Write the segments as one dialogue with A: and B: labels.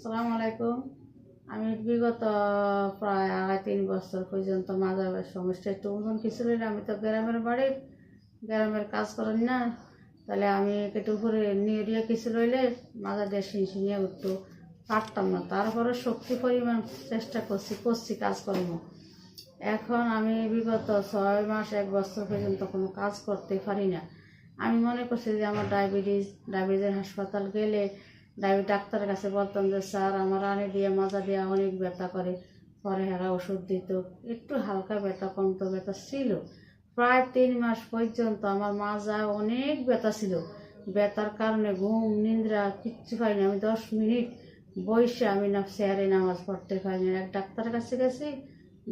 A: আসসালামু আলাইকুম আমি বিগত প্রায় আড়াই তিন বছর পর্যন্ত মাজার সমস্যা একটু উন্নয়ন কিছু আমি তো গ্রামের বাড়ির গ্রামের কাজ করেন না। তাহলে আমি একটু উপরে নিয়ে কিছু রইলে মাজার দিয়ে শিনশিনিয়ে উঠতো পারতাম না। তারপরে শক্তি পরিমাণ চেষ্টা করছি করছি কাজকর্ম এখন আমি বিগত ছয় মাস, এক বছর পর্যন্ত কোনো কাজ করতে পারি না। আমি মনে করছি যে আমার ডায়াবেটিস, ডায়াবেটিসের হাসপাতাল গেলে ডাক্তারের কাছে বলতাম যে, স্যার, আমার আনে দিয়ে, মাজা দিয়ে অনেক ব্যথা করে। পরে হেরা ওষুধ দিত। একটু হালকা ব্যথা কমতো ব্যথা ছিল। প্রায় তিন মাস পর্যন্ত আমার মাজা অনেক ব্যথা ছিল। ব্যথার কারণে ঘুম নিন্দ্রা কিচ্ছু পাইনি আমি দশ মিনিট বসে আমি না, স্যারে নামাজ পড়তে পারিনি। এক ডাক্তারের কাছে গেছি।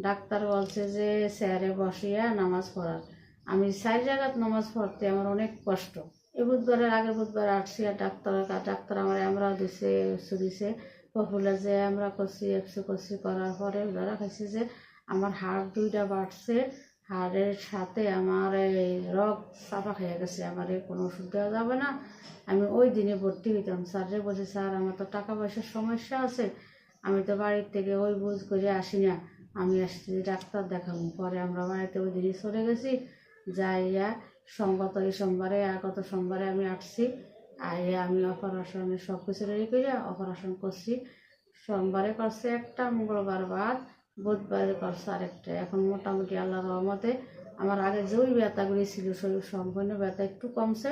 A: ডাক্তার বলছে যে, স্যারে বসিয়া নামাজ পড়ার। আমি চার জায়গাত নামাজ পড়তে আমার অনেক কষ্ট। এই বুধবারের আগের বুধবার আসছি, ডাক্তার ডাক্তার আমার আমরা দিছে এক্সু দিছে। পপুলার যে, আমরা করছি এক্সু করছি। করার পরে ওরা খাইছে যে, আমার হাড় দুইটা বাড়ছে। হাড়ের সাথে আমার এই রগ চাপা খেয়ে গেছে। আমার এই কোনো ওষুধ দেওয়া যাবে না। আমি ওই দিনে ভর্তি হইতাম। স্যারে বলছে, স্যার, আমার তো টাকা পয়সার সমস্যা আছে। আমি তো বাড়ির থেকে ওই বুঝ করে আসি না। আমি আসছি ডাক্তার দেখাবো। পরে আমরা বাড়িতে ওই দিনই চলে গেছি। যাইয়া সঙ্গত এই সোমবারে, আর আগত সোমবারে আমি আসছি। আর আমি অপারেশনে সব কিছু রেডি করে অপারেশন করছি। সোমবারে করছে একটা, মঙ্গলবার বাদ, বুধবারে করছে আরেকটা। এখন মোটামুটি আল্লাহ রহমতে আমার আগে যেই ব্যথাগুলি ছিল সেই সম্পূর্ণ ব্যথা একটু কমছে।